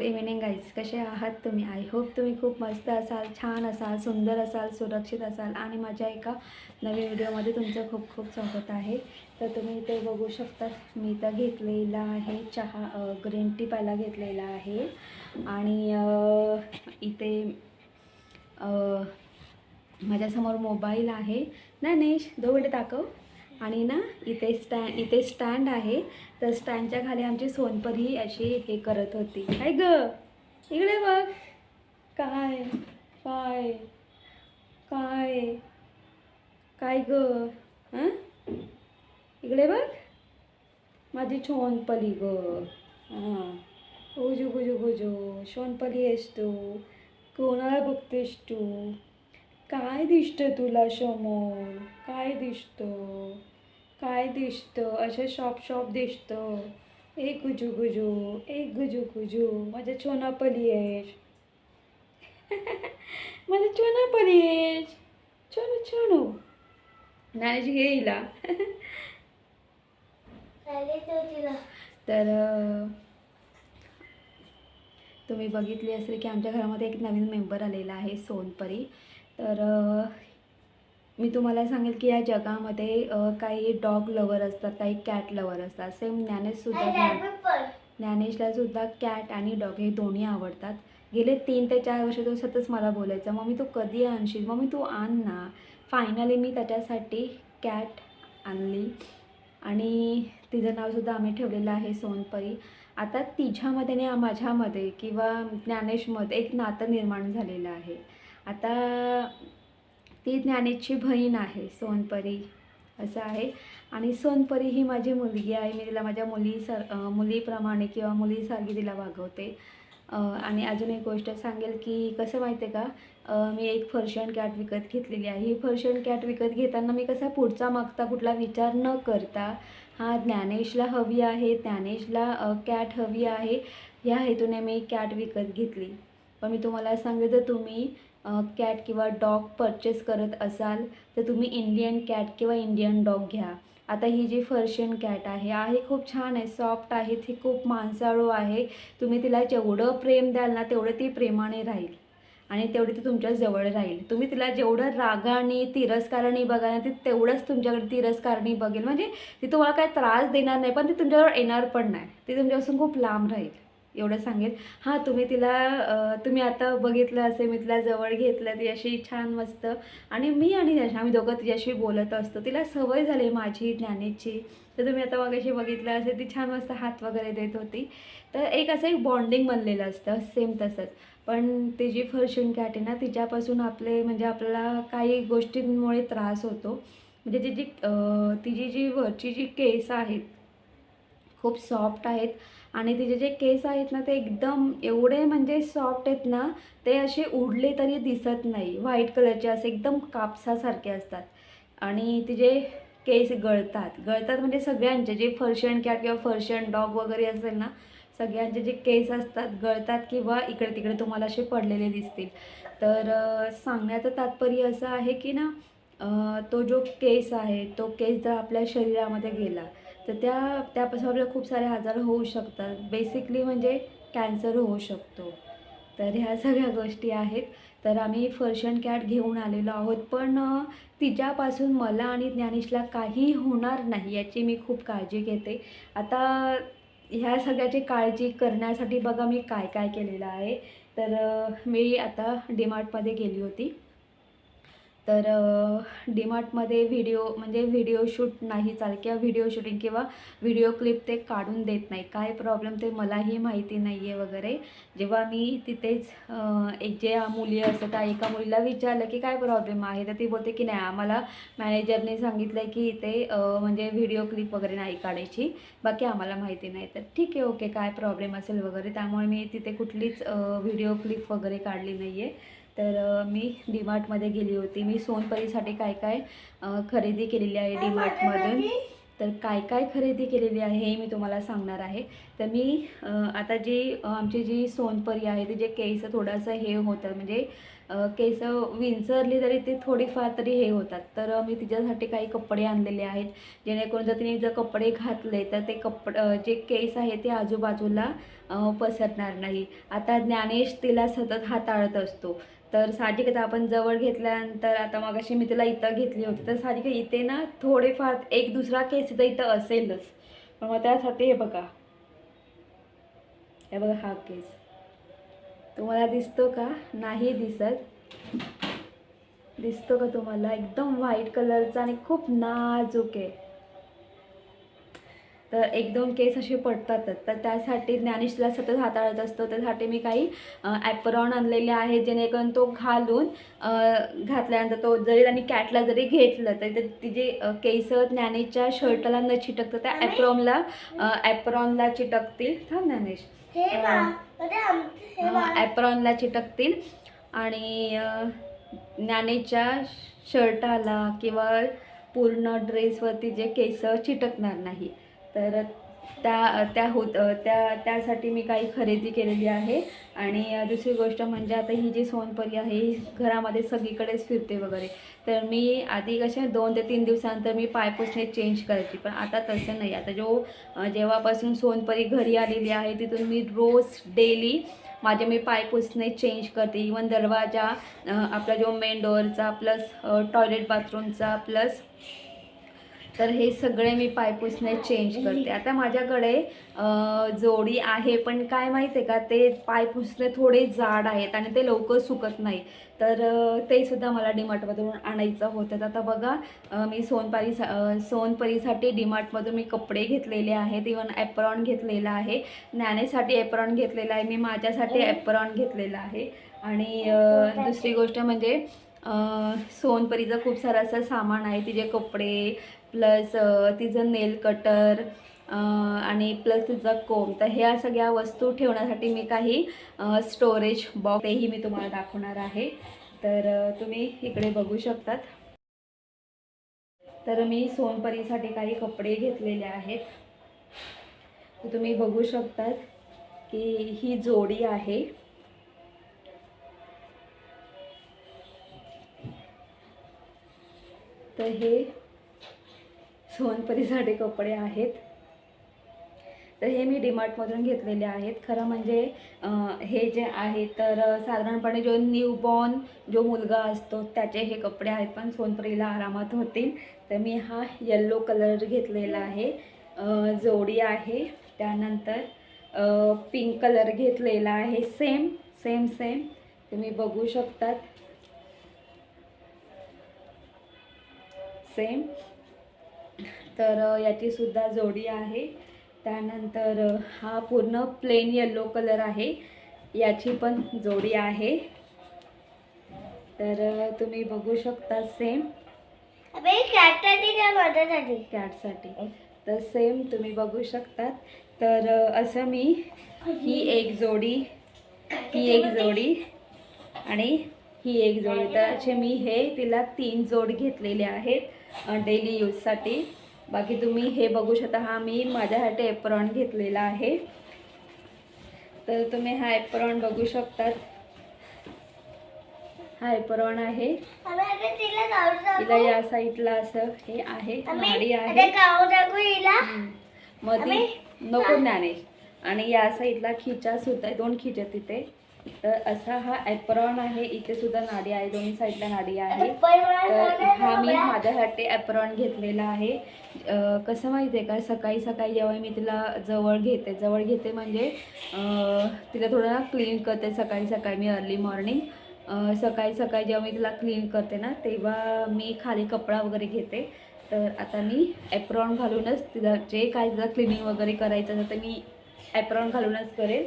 Good evening guys कसे आहात तुम्ही? आय होप तुम्ही खूप मस्त असाल छान असाल सुंदर असाल सुरक्षित असाल आणि माझ्या एका नवीन व्हिडिओमध्ये तुमचं खूप खूप स्वागत आहे. तर तुम्ही इथे बघू शकता. मी इथं घेतलेला आहे चहा ग्रीन टी प्यायला घेतलेला आहे. आणि इथे माझ्यासमोर मोबाईल आहे. नाही नाही दो मिनटं दाखव. आणि ना इथे स्टँड इथे स्टँड आहे. तर स्टँडच्या खाली आमची सोनपरी अशी हे करत होती. काय ग. इकडे बघ. काय? काय? काय? काय ग? हां? इकडे बघ. माझी छोनपली ग. हां. उजू गुजू गुजू शोनपली आहेस तू. कोणाला बघतेस तू? काय दिसतं तुला समोर काय दिसतं? काय दिसतं? असं शॉप शॉप दिसतं. ए गुजू गुजू ए गुजू गुजू माझ्या छोनापली आहेस माझ्या छोनापली आहेस छोनू छोनू नाही हे हिला. तर तुम्ही बघितली असेल की आमच्या घरामध्ये एक नवीन मेंबर आलेला आहे सोनपरी. तर मी तुम्हाला सांगेल की या जगामध्ये काही डॉग लवर असतात काही कॅट लवर असतात. सेम ज्ञानेशसुद्धा ज्ञान ज्ञानेशला सुद्धा कॅट आणि डॉग हे दोन्ही आवडतात. गेले तीन ते चार वर्ष तो सतत मला बोलायचा मम्मी तू कधी आणशील? मम्मी तू आण ना. फायनली मी त्याच्यासाठी कॅट आणली. आणि तिचं नावसुद्धा आम्ही ठेवलेलं आहे सोनपरी. आता तिच्यामध्ये आणि माझ्यामध्ये किंवा ज्ञानेशमध्ये एक नातं निर्माण झालेलं आहे. आता ती ज्ञानेशची बहीण आहे सोनपरी. असं आहे. आणि सोनपरी ही माझी मुलगी आहे. मी तिला माझ्या मुली सर मुलीप्रमाणे किंवा मुलीसारखी तिला वागवते. आणि अजून एक गोष्ट सांगेल की कसं माहिती आहे का? मी एक फर्शियन कॅट विकत घेतलेली आहे. ही फर्शियन कॅट विकत घेताना मी कसा पुढचा मागता कुठला विचार न करता हा ज्ञानेशला हवी आहे ज्ञानेशला कॅट हवी आहे ह्या हेतूने मी कॅट विकत घेतली. पण मी तुम्हाला सांगितलं तर तुम्ही कॅट किंवा डॉग परचेस करत असाल तर तुम्ही इंडियन कॅट किंवा इंडियन डॉग घ्या. आता ही जी फर्शियन कॅट आहे आहे खूप छान आहे सॉफ्ट आहे ती खूप मांसाळू आहे. तुम्ही तिला जेवढं प्रेम द्याल ना तेवढं ती प्रेमाने राहील. आणि तेवढी ती तुमच्या जवळ राहील. तुम्ही तिला जेवढं रागाने तिरस्काराने बघाल ना ती तेवढंच तुमच्याकडे तिरस्काराने बघेल. म्हणजे ती तुम्हाला काय त्रास देणार नाही पण ती तुमच्याजवळ येणार पण नाही. ती तुमच्यापासून खूप लांब राहील. एवढं सांगेल. हां तुम्ही तिला तुम्ही आता बघितलं असेल मी तिला जवळ घेतलं ती अशी छान मस्त. आणि मी आणि आम्ही दोघं तिच्याशी बोलत असतो. तिला सवय झाली माझी ज्ञानेची. तर तुम्ही आता मगाशी बघितलं असेल ती छान मस्त हात वगैरे देत होती. तर एक असं एक बॉन्डिंग बनलेलं असतं सेम तसंच. पण ती जी फर्शन कॅट आहे ना तिच्यापासून आपले म्हणजे आपल्याला काही गोष्टींमुळे त्रास होतो. म्हणजे ती जी तिची जी वरची जी केस आहेत खूप सॉफ्ट आहेत. आणि तिचे जे केस आहेत ना ते एकदम एवढे म्हणजे सॉफ्ट आहेत ना ते असे उडले तरी दिसत नाही. व्हाईट कलरचे असे एकदम कापसासारखे असतात. आणि तिचे केस गळतात. गळतात म्हणजे सगळ्यांचे जे फर्शियन कॅट किंवा फर्शियन डॉग वगैरे असेल ना सगळ्यांचे जे केस असतात गळतात किंवा इकडे तिकडे तुम्हाला असे पडलेले दिसतील. तर सांगण्याचं तात्पर्य असं आहे की ना तो जो केस आहे तो केस जर आपल्या शरीरामध्ये गेला तर त्या त्यापासून आपल्याला खूप सारे आजार होऊ शकतात. बेसिकली म्हणजे कॅन्सर होऊ शकतो. तर ह्या सगळ्या गोष्टी आहेत. तर आम्ही फर्शियन कॅट घेऊन आलेलो आहोत. पण तिच्यापासून मला आणि ज्ञानेशला काही होणार नाही याची मी खूप काळजी घेते. आता ह्या सगळ्याची काळजी करण्यासाठी बघा मी काय काय केलेलं आहे. तर मी आता डीमार्टमध्ये गेली होती. तर डीमार्टमध्ये व्हिडिओ म्हणजे व्हिडिओ शूट नाही चाल किंवा व्हिडिओ शूटिंग किंवा व्हिडिओ क्लिप ते काढून देत नाही. काय प्रॉब्लेम ते मलाही माहिती नाही आहे वगैरे. जेव्हा मी तिथेच एक जे मुली असतात त्या एका मुलीला विचारलं की काय प्रॉब्लेम आहे? तर ती बोलते की नाही आम्हाला मॅनेजरने सांगितलं आहे की इथे म्हणजे व्हिडिओ क्लिप वगैरे नाही काढायची. बाकी आम्हाला माहिती नाही. तर ठीक आहे ओके काय प्रॉब्लेम असेल वगैरे. त्यामुळे मी तिथे कुठलीच व्हिडिओ क्लिप वगैरे काढली नाही आहे तर मी डीमार्टमध्ये गेली होती. मी सोनपरीसाठी काय काय खरेदी केलेली आहे डीमार्टमधून तर काय काय खरेदी केलेली आहे हे मी तुम्हाला सांगणार आहे. तर मी आता जी आमची जी सोनपरी आहे तिचे केस थोडंसं हे होतं. म्हणजे केस विंचरली तरी ती थोडीफार तरी हे होतात. तर मी तिच्यासाठी काही कपडे आणलेले आहेत. जेणेकरून जर तिने जर कपडे घातले तर ते कपड जे केस आहे ते आजूबाजूला पसरणार नाही. आता ज्ञानेश तिला सतत हाताळत असतो. तर साहजिकच आपण जवळ घेतल्यानंतर आता मगाशी मी तिला इथं घेतली होती. तर साहजिक इथे ना थोडेफार एक दुसरा केस तिथं इथं असेलच. पण मग त्यासाठी हे बघा. हे बघा हा केस तुम्हाला दिसतो का? नाही दिसत. दिसतो का तुम्हाला? एकदम व्हाईट कलरचा आणि खूप नाजूक आहे. तर एक दोन केस असे पडतातच. तर त्यासाठी ज्ञानेशला सतत हाताळत असतो. त्यासाठी मी काही ॲपरॉन आणलेले आहेत जेणेकरून तो घालून घातल्यानंतर तो जरी त्यांनी कॅटला जरी घेतलं तरी ते तिचे केस ज्ञानेशच्या शर्टला न चिटकतं त्या ॲप्रॉनला ॲप्रॉनला चिटकतील. थांब ज्ञानेश. ॲप्रॉनला चिटकतील. आणि ज्ञानेच्या शर्टाला किंवा पूर्ण ड्रेसवरती जे केस चिटकणार नाही. तर त्या त्या होत त्या त्यासाठी मी काही खरेदी केलेली आहे. आणि दुसरी गोष्ट म्हणजे आता ही जी सोनपरी आहे ही घरामध्ये सगळीकडेच फिरते वगैरे. तर मी आधी कशा दोन ते तीन दिवसानंतर मी पायपुसणे चेंज करायची पण आता तसं नाही. आता जो जेव्हापासून सोनपरी घरी आलेली आहे तिथून मी रोज डेली माझे मी पायपुसणे चेंज करते. इवन दरवाजा आपला जो मेन डोअरचा प्लस टॉयलेट बाथरूमचा प्लस तर हे सगळे मी पायपुसणे चेंज करते. आता माझ्याकडे जोडी आहे पण काय माहीत आहे का ते पायपुसणे थोडे जाड आहेत आणि ते लवकर सुकत नाही. तर ते सुद्धा मला डीमार्टमधून आणायचं होतं. तर आता बघा मी सोनपारी अ, सोनपरीसाठी डीमार्टमधून मी कपडे घेतलेले आहेत. इवन ॲप्रॉन घेतलेला आहे. ज्ञानेसाठी ॲप्रॉन घेतलेला आहे. मी माझ्यासाठी ॲप्रॉन घेतलेला आहे. आणि दुसरी गोष्ट म्हणजे सोनपरीचं खूप सारं असं सामान आहे. तिचे कपडे प्लस तिचं नेल कटर आणि प्लस तिचा कोम तर ह्या सगळ्या वस्तू ठेवण्यासाठी मी काही स्टोरेज बॉक्स तेही मी तुम्हाला दाखवणार आहे. तर तुम्ही इकडे बघू शकतात. तर मी सोनपरीसाठी काही कपडे घेतलेले आहेत. तुम्ही बघू शकतात की ही जोडी आहे. तर हे सोनपरीसाठी कपडे आहेत. तर हे मी डीमार्टमधून घेतलेले आहेत. खरं म्हणजे हे जे आहे तर साधारणपणे जो न्यूबॉर्न जो मुलगा असतो त्याचे हे कपडे आहेत पण सोनपरीला आरामात होतील. तर मी हा येल्लो कलर घेतलेला आहे. जोडी आहे. त्यानंतर पिंक कलर घेतलेला आहे. सेम सेम सेम तुम्ही बघू शकतात. सेम तर अ, याची सुद्धा जोडी आहे. त्यानंतर हा पूर्ण प्लेन येल्लो कलर आहे. याची पण जोडी आहे. तर तुम्ही बघू शकता सेम अबे कॅटसाठी काय माझ्यासाठी? कॅटसाठी तर सेम तुम्ही बघू शकतात. तर असं मी ही एक जोडी ही एक जोडी आणि ही एक जोडी. तर असे मी हे तिला तीन जोड घेतलेले आहेत डेली यूजसाठी बाकी तुम्ही हे बघू शकता हा मी माझ्यासाठी एप्रॉन घेतलेला आहे. तर तुम्ही हा एप्रॉन बघू शकतात. हा एप्रॉन आहे. तिला या साईडला असं हे आहे नाडी आहे. मध्ये नको ज्ञानेश. आणि या साईडला खिचा सुद्धा दोन खिचे तिथे. तर असा हा ॲप्रॉन आहे. इथे सुद्धा नाडी आहे. दोन्ही साईडला नाडी आहे. तर हा मी माझ्यासाठी ॲप्रॉन घेतलेला आहे. कसं माहिती आहे का? सकाळी सकाळी जेव्हा मी तिला जवळ घेते. जवळ घेते म्हणजे तिला थोडं ना क्लीन करते सकाळी सकाळी. मी अर्ली मॉर्निंग सकाळी सकाळी जेव्हा मी तिला क्लीन करते ना तेव्हा मी खाली कपडा वगैरे घेते. तर आता मी ॲप्रॉन घालूनच तिला जे काय तिला क्लिनिंग वगैरे करायचं असेल तर मी ॲप्रॉन घालूनच करेल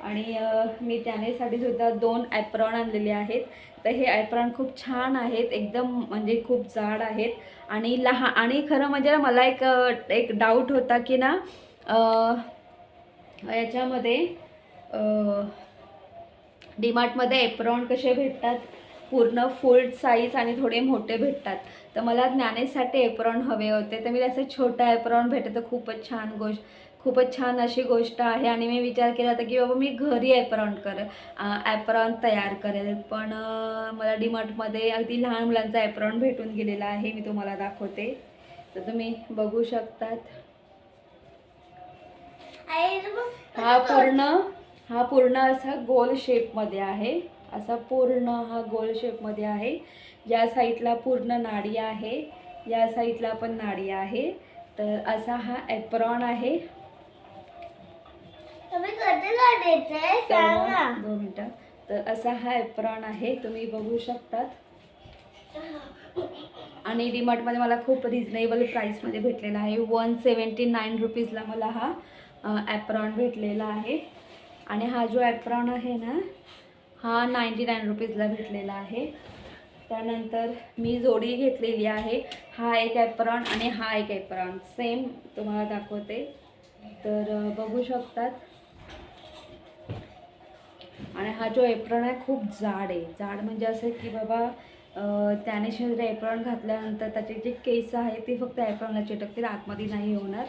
आणि मी त्यानेसाठी सुद्धा दोन ॲप्रॉन आणलेले आहेत. तर हे ॲप्रॉन खूप छान आहेत. एकदम म्हणजे खूप जाड आहेत. आणि लहान आणि खरं म्हणजे मला एक एक डाऊट होता की ना याच्यामध्ये डीमार्टमध्ये एप्रॉन कसे भेटतात? पूर्ण फुल साईज आणि थोडे मोठे भेटतात. तर मला ज्ञानेसाठी एप्रॉन हवे होते. तर मी असं छोटा एप्रॉन भेटतं तर खूपच छान गोष्ट. खूपच छान अशी गोष्ट आहे. आणि मी विचार केला होता की बाबा मी घरी ॲप्रॉन कर ॲप्रॉन तयार करेल. पण मला डीमार्टमध्ये अगदी लहान मुलांचा ॲप्रॉन भेटून गेलेला आहे. मी तुम्हाला दाखवते. तर तुम्ही बघू शकतात. हा पूर्ण हा पूर्ण असा गोल शेपमध्ये आहे. असा पूर्ण हा गोल शेपमध्ये आहे. या साईडला पूर्ण नाडी आहे. या साईडला पण नाडी आहे. तर असा हा ॲप्रॉन आहे. तुम्ही कधी काढायचंय सांग. ना तर दोन मिनटं. तर असा हा ॲप्रॉन आहे तुम्ही बघू शकतात. आणि डीमार्टमध्ये मला खूप रिजनेबल प्राईसमध्ये भेटलेला आहे. वन सेवन्टी नाईन रुपीजला मला हा ॲप्रॉन भेटलेला आहे. आणि हा जो ॲप्रॉन आहे ना हा नाईंटी नाईन रुपीजला भेटलेला आहे. त्यानंतर मी जोडी घेतलेली आहे. हा एक ॲप्रॉन आणि हा एक ॲप्रॉन सेम तुम्हाला दाखवते. तर बघू शकतात. आणि हा जो एप्रॉन आहे खूप जाड आहे. जाड म्हणजे असं की बाबा त्याने शरीर एप्रॉन घातल्यानंतर त्याचे जे केस आहे ते फक्त ॲप्रॉनला चिटकतील आतमध्ये नाही होणार.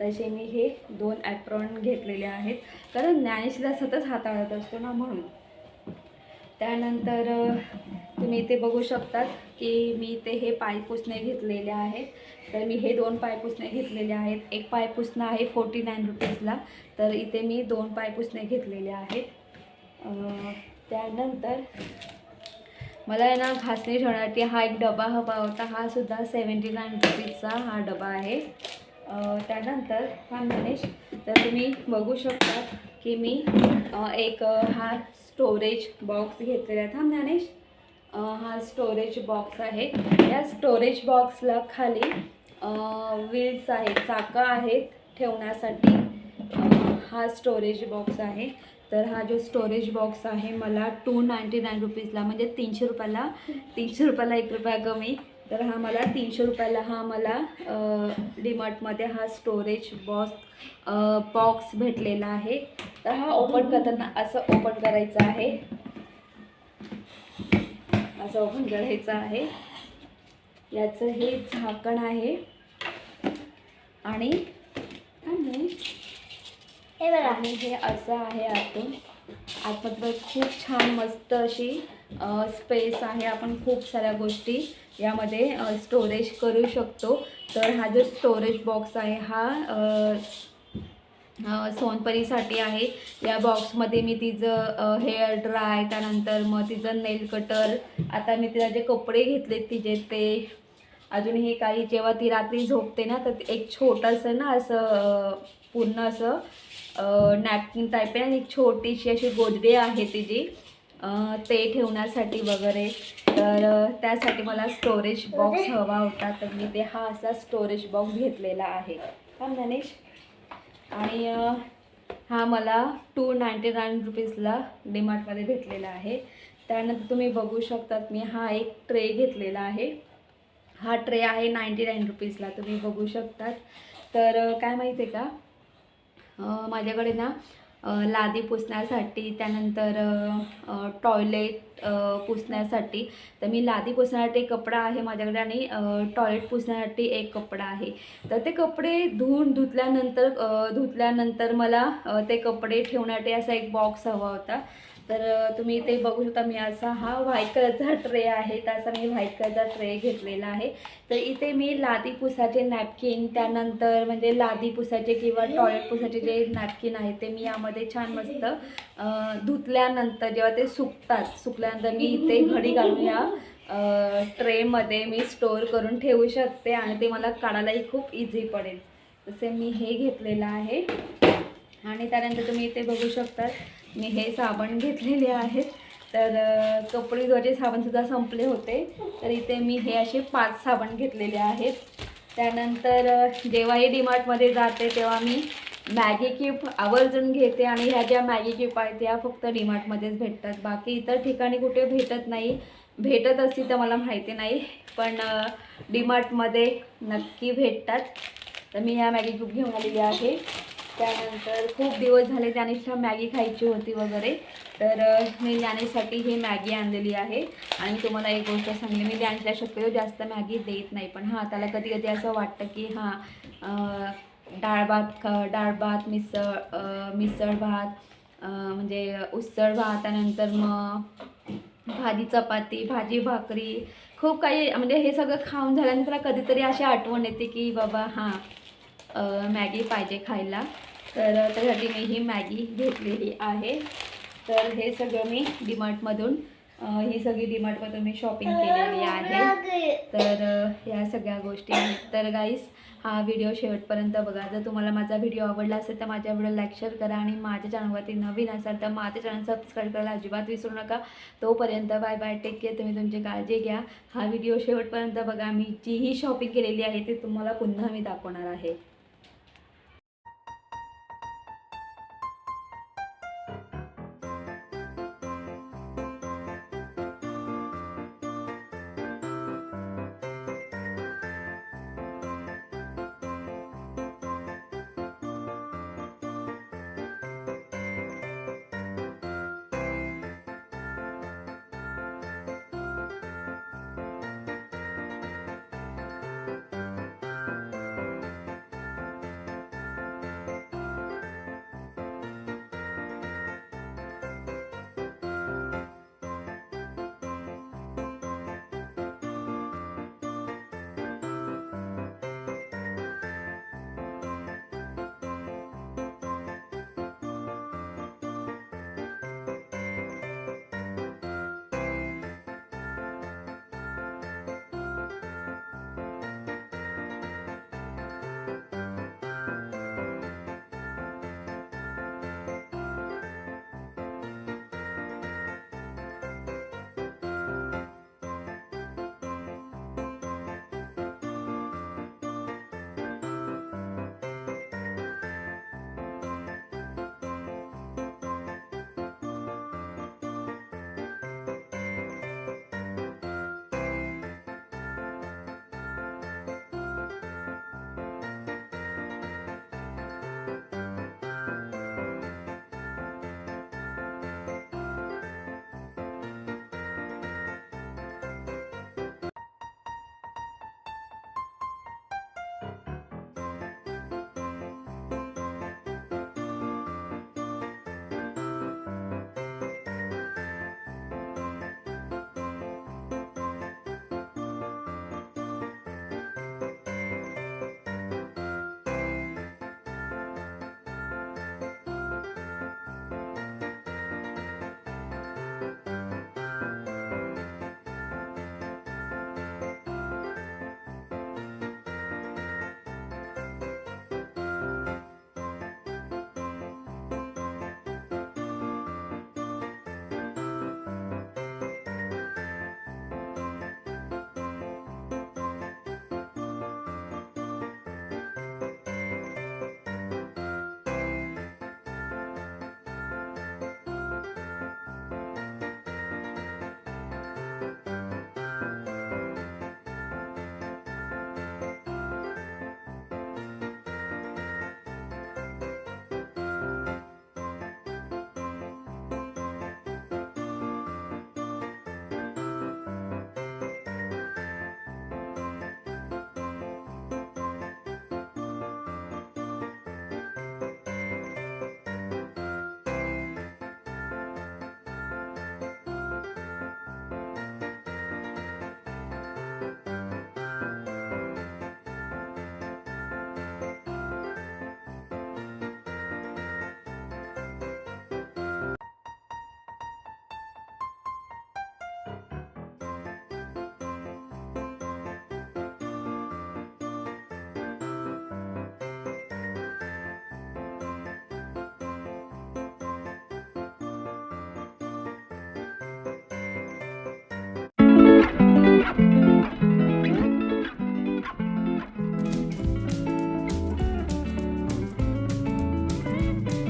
तसे मी हे दोन ॲप्रॉन घेतलेले आहेत. कारण ज्ञानेशला सतत हाताळत असतो ना म्हणून. त्यानंतर तुम्ही इथे बघू शकतात की मी इथे हे पायपुसणे घेतलेले आहेत. तर मी हे दोन पायपुसणे घेतलेले आहेत. एक पायपुसणं आहे फोर्टी नाईन रुपीजला. तर इथे मी दोन पायपुसणे घेतलेले आहेत. त्यानंतर मला आहे ना घासणी ठेवण्यासाठी हा एक डबा हवा होता. हा सुद्धा सेवन्टी नाईन रुपीजचा हा डबा आहे. त्यानंतर हा मॅनेज तर तुम्ही बघू शकता की मी एक हा स्टोरेज बॉक्स घेतलेला आहे. हा मॅनेज हा स्टोरेज बॉक्स आहे. या स्टोरेज बॉक्सला खाली व्हील्स आहेत चाकं आहेत ठेवण्यासाठी. हा स्टोरेज बॉक्स आहे. तर हा जो स्टोरेज बॉक्स आहे मला टू नाईंटी नाईन रुपीजला म्हणजे तीनशे रुपयाला तीनशे रुपयाला एक रुपया कमी. तर हा मला तीनशे रुपयाला हा मला डीमार्टमध्ये हा स्टोरेज बॉक्स बॉक्स भेटलेला आहे. तर हा ओपन करताना असं ओपन करायचं आहे. असं ओपन करायचं आहे. याचं हे झाकण आहे. आणि आणि हे बघा आणि हे असं आहे आतून. आतमध्ये खूप छान मस्त अशी स्पेस आहे. आपण खूप साऱ्या गोष्टी यामध्ये स्टोरेज करू शकतो. तर हा जो स्टोरेज बॉक्स आहे हा सोनपरीसाठी आहे. या बॉक्समध्ये मी तिचं हेअर ड्राय त्यानंतर मग तिचं नेल कटर आता मी तिला जे कपडे घेतलेत तिचे ते. अजूनही काही जेव्हा ती रात्री झोपते ना तर एक छोटंसं ना असं पूर्ण असं नॅपकिन टाईप आहे आणि एक छोटीशी अशी गोदडी आहे तिची. ते ठेवण्यासाठी वगैरे. तर त्यासाठी मला स्टोरेज बॉक्स हवा होता. तर मी ते हा असा स्टोरेज बॉक्स घेतलेला आहे. हा गणेश आणि हा मला टू नाईंटी नाईन रुपीजला डीमार्टमध्ये भेटलेला आहे. त्यानंतर तुम्ही बघू शकतात मी हा एक ट्रे घेतलेला आहे. हा ट्रे आहे नाईंटी नाईन रुपीजला तुम्ही बघू शकतात. तर काय माहिती आहे का? माझ्याकडे ना लादी पुसण्यासाठी त्यानंतर टॉयलेट पुसण्यासाठी. तर मी लादी पुसण्यासाठी एक कपडा आहे माझ्याकडे आणि टॉयलेट पुसण्यासाठी एक कपडा आहे. तर ते कपडे धुवून धुतल्यानंतर धुतल्यानंतर मला ते कपडे ठेवण्यासाठी असा एक बॉक्स हवा होता. तर तुम्ही इथे बघू शकता मी असा हा व्हाईट कलरचा ट्रे आहे तसा मी व्हाईट कलरचा ट्रे घेतलेला आहे. तर इथे मी लादी पुसाचे नॅपकिन त्यानंतर म्हणजे लादी पुसाचे किंवा टॉयलेट पुसाचे जे नॅपकिन आहे ते मी यामध्ये छान मस्त धुतल्यानंतर जेव्हा ते सुकतात सुकल्यानंतर मी इथे घडी घालून या ट्रेमध्ये मी स्टोअर करून ठेवू शकते आणि ते मला काढायलाही खूप इझी पडेल. तसे मी हे घेतलेलं आहे. आणि त्यानंतर तुम्ही इथे बघू शकता मी हे साबण घेतलेले आहेत. तर कपडेद्वारे कपडे धुवायचे साबणसुद्धा संपले होते. तर इथे मी हे असे पाच साबण घेतलेले आहेत. त्यानंतर जेव्हाही डीमार्टमध्ये जाते तेव्हा मी मॅगी क्यूब आवर्जून घेते आणि ह्या ज्या मॅगी क्यूब आहेत त्या फक्त डीमार्टमध्येच भेटतात. बाकी इतर ठिकाणी कुठे भेटत नाही. भेटत असतील तर मला माहिती नाही पण डीमार्टमध्ये नक्की भेटतात. तर मी ह्या मॅगी क्यूब घेऊन आलेली आहे. त्यानंतर खूप दिवस झाले ज्ञानेशला मॅगी खायची होती वगैरे. तर मी ज्ञानेशसाठी ही मॅगी आणलेली आहे. आणि तुम्हाला एक गोष्ट सांगली मी ज्ञानेशला शक्यतो जास्त मॅगी देत नाही. पण हां त्याला कधी कधी असं वाटतं की हां डाळ भात ख- डाळ भात मिसळ मिसळ भात म्हणजे उसळ भात त्यानंतर मग भाजी चपाती भाजी भाकरी खूप काही म्हणजे हे सगळं खाऊन झाल्यानंतर कधीतरी अशी आठवण येते की बाबा हां मॅगी पाहिजे खायला. तर त्यासाठी मी ही मॅगी घेतलेली आहे. तर हे सगळं मी डीमार्टमधून ही सगळी डीमार्टमधून मी शॉपिंग केलेली आहे. तर ह्या सगळ्या गोष्टी तर गाईस हा व्हिडिओ शेवटपर्यंत बघा. जर तुम्हाला माझा व्हिडिओ आवडला असेल तर माझ्या व्हिडिओ लाईक शेअर करा आणि माझ्या चॅनलवरती नवीन असाल तर माझं चॅनल सबस्क्राईब करायला अजिबात विसरू नका. तोपर्यंत बाय बाय टेक केअर तुम्ही तुमची काळजी घ्या. हा व्हिडिओ शेवटपर्यंत बघा. मी जीही शॉपिंग केलेली आहे ती तुम्हाला पुन्हा मी दाखवणार आहे.